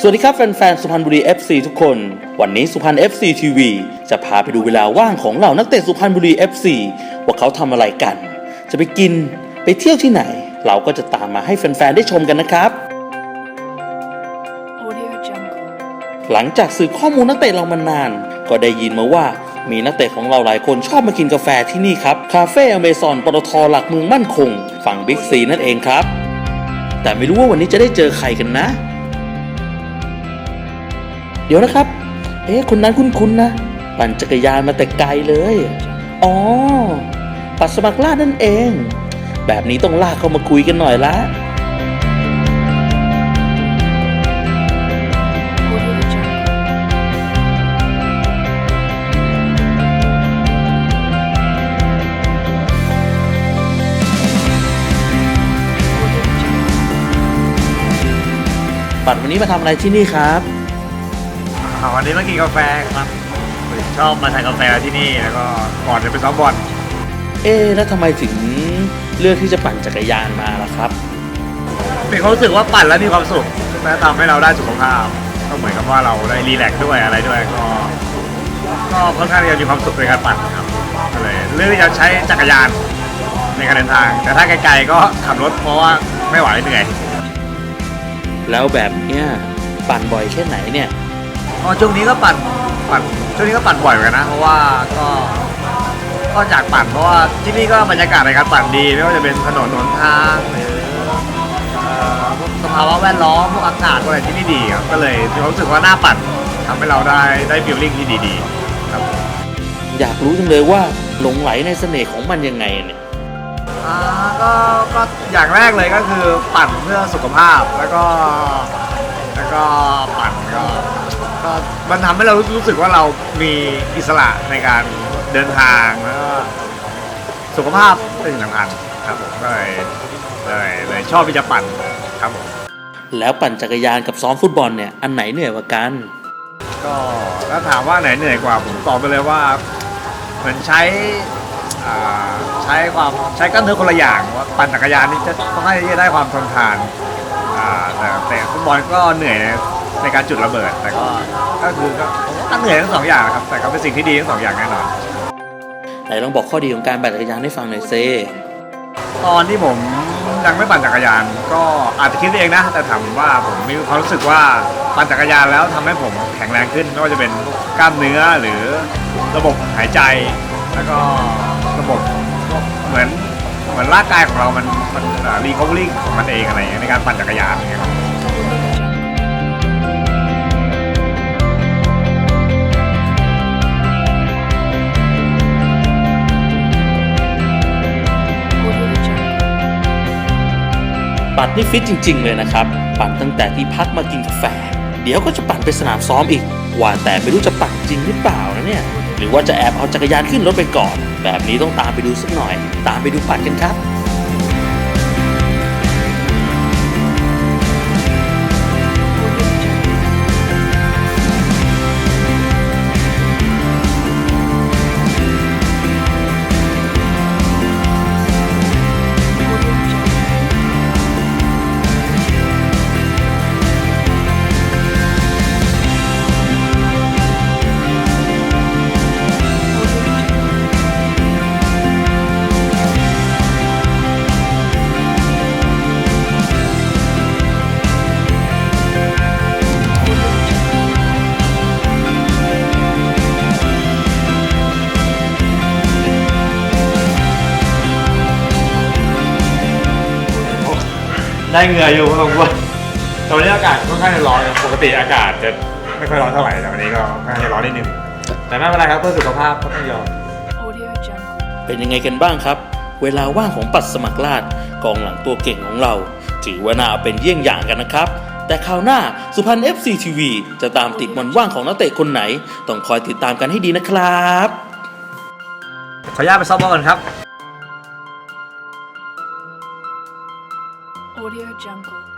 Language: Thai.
สวัสดีครับแฟนๆสุพรรณบุรี FC ทุกคน วันนี้สุพรรณ FC TV จะพาไปดูเวลาว่างของเหล่านักเตะสุพรรณบุรี FC ว่าเขาทำอะไรกัน จะไปกินไปเที่ยวที่ไหน เราก็จะตามมาให้แฟนๆได้ชมกันนะครับ Audio Jungle. หลังจากสืบข้อมูลนักเตะเรามานาน ก็ได้ยินมาว่ามีนักเตะของเราหลายคนชอบมากินกาแฟที่นี่ครับ คาเฟ่อเมซอนปตทหลักเมืองมั่นคง ฝั่งบิ๊กซีนั่นเองครับ แต่ไม่รู้ว่าวันนี้จะได้เจอใครกันนะ เดี๋ยวนะครับ เอ๊ะคนนั้นคุ้นๆนะ ปั่นจักรยานมาแต่ไกลเลย อ๋อ ปัดสมัครล่าดนั่นเอง แบบนี้ต้องลากเข้ามาคุยกันหน่อยละปัดวันนี้มาทำอะไรที่นี่ครับ อ่าวันนี้มากินกาแฟครับ ชอบมาทานกาแฟที่นี่แล้วก็ก่อนจะไปซ้อมบอลเอ๊ะแล้วทำไมถึงเลือกที่จะปั่นจักรยานมาล่ะครับมีความรู้สึกว่าปั่นแล้วมีความสุขและทำให้เราได้สุขภาพ ก็เหมือนกับว่าเราได้รีแลกซ์ด้วยอะไรด้วยก็ ก็ค่อนข้างที่จะมีความสุขในการปั่นครับก็เลยเลือกที่จะใช้จักรยานในการเดินทาง แต่ถ้าไกลๆก็ขับรถเพราะว่าไม่ไหวเหนื่อยแล้วแบบเนี้ยปั่นบ่อยแค่ไหนเนี่ย ก็ช่วงนี้ก็ปั่นปั่นช่วงนี้ก็ปั่นบ่อยเหมือนกันนะ เพราะว่าก็ก็จากปั่นเพราะว่าที่นี่ก็บรรยากาศในการปั่นดีไม่ว่าจะเป็นถนนหนทางหรือเอ่อพวกสภาวะแวดล้อมพวกอากาศพวกอะไรที่นี่ดีครับก็เลยมีความรู้สึกว่าหน้าปั่นทำให้เราได้ได้ฟีลลิ่งที่ดีๆครับ อยากรู้จังเลยว่าหลงไหลในเสน่ห์ของมันยังไงเนี่ยอ่าก็ก็อย่างแรกเลยก็คือปั่นเพื่อสุขภาพแล้วก็ แล้วก็ปั่นก็ ก็มันทำให้เรารู้รู้สึกว่าเรามีอิสระในการเดินทางแล้วก็สุขภาพเป็นสิ่งสำคัญครับผมก็เลยเลยเลยชอบที่จะปั่นครับผมแล้วปั่นจักรยานกับซ้อมฟุตบอลเนี่ยอันไหนเหนื่อยกว่ากัน ก็ถ้าถามว่าไหนเหนื่อยกว่าผมตอบไปเลยว่าเหมือนใช้อ่าใช้ความใช้กล้ามเนื้อคนละอย่างว่าปั่นจักรยานนี่จะต้องให้ได้ความทนทานอ่าแต่แต่ฟุตบอลก็เหนื่อยใน ในการจุดระเบิดแต่ก็ก็คือก็ผมว่าก็เหนื่อยทั้งสองอย่างนะครับ แต่ก็เป็นสิ่งที่ดีทั้งสองอย่างแน่นอน ไหนลองบอกข้อดีของการปั่นจักรยานให้ฟังหน่อยเซตอนที่ผมยังไม่ปั่นจักรยาน ก็อาจจะคิดเองนะ แต่ถามว่าผมมีความรู้สึกว่าปั่นจักรยานแล้วทำให้ผมแข็งแรงขึ้นไม่ว่าจะเป็นกล้ามเนื้อหรือระบบหายใจ แล้วก็ระบบเหมือนเหมือนร่างกายของเรามันมันรีคอเวอรี่ของมันเองอะไรอย่างเงี้ยในการปั่นจักรยานอย่างเงี้ย Audio ปั่นนี่ฟิตจริง ๆ เลยนะครับ ปั่นตั้งแต่ที่พักมากินกาแฟ เดี๋ยวก็จะปั่นไปสนามซ้อมอีก ว่าแต่ไม่รู้จะปั่นจริงหรือเปล่านะเนี่ย หรือว่าจะแอบเอาจักรยานขึ้นรถไปก่อน แบบนี้ต้องตามไปดูสักหน่อย ตามไปดูปั่นกันครับ ได้เหงื่ออยู่พอสมควรแต่วันนี้อากาศค่อนข้างจะร้อนปกติอากาศจะไม่ค่อยร้อนเท่าไหร่แต่วันนี้ก็ค่อนข้างจะร้อนนิดนึง แต่ไม่เป็นไรครับเพื่อสุขภาพก็ต้องยอม Audio Jungle. เป็นยังไงกันบ้างครับ เวลาว่างของปัดสมัครลาดกองหลังตัวเก่งของเรา ถือว่าน่าเอาเป็นเยี่ยงอย่างกันนะครับ แต่คราวหน้าสุพรรณ FC TV จะตามติดวันว่างของนักเตะคนไหน ต้องคอยติดตามกันให้ดีนะครับ ขออนุญาตไปซ้อมบอลก่อนครับ Audio Jungle.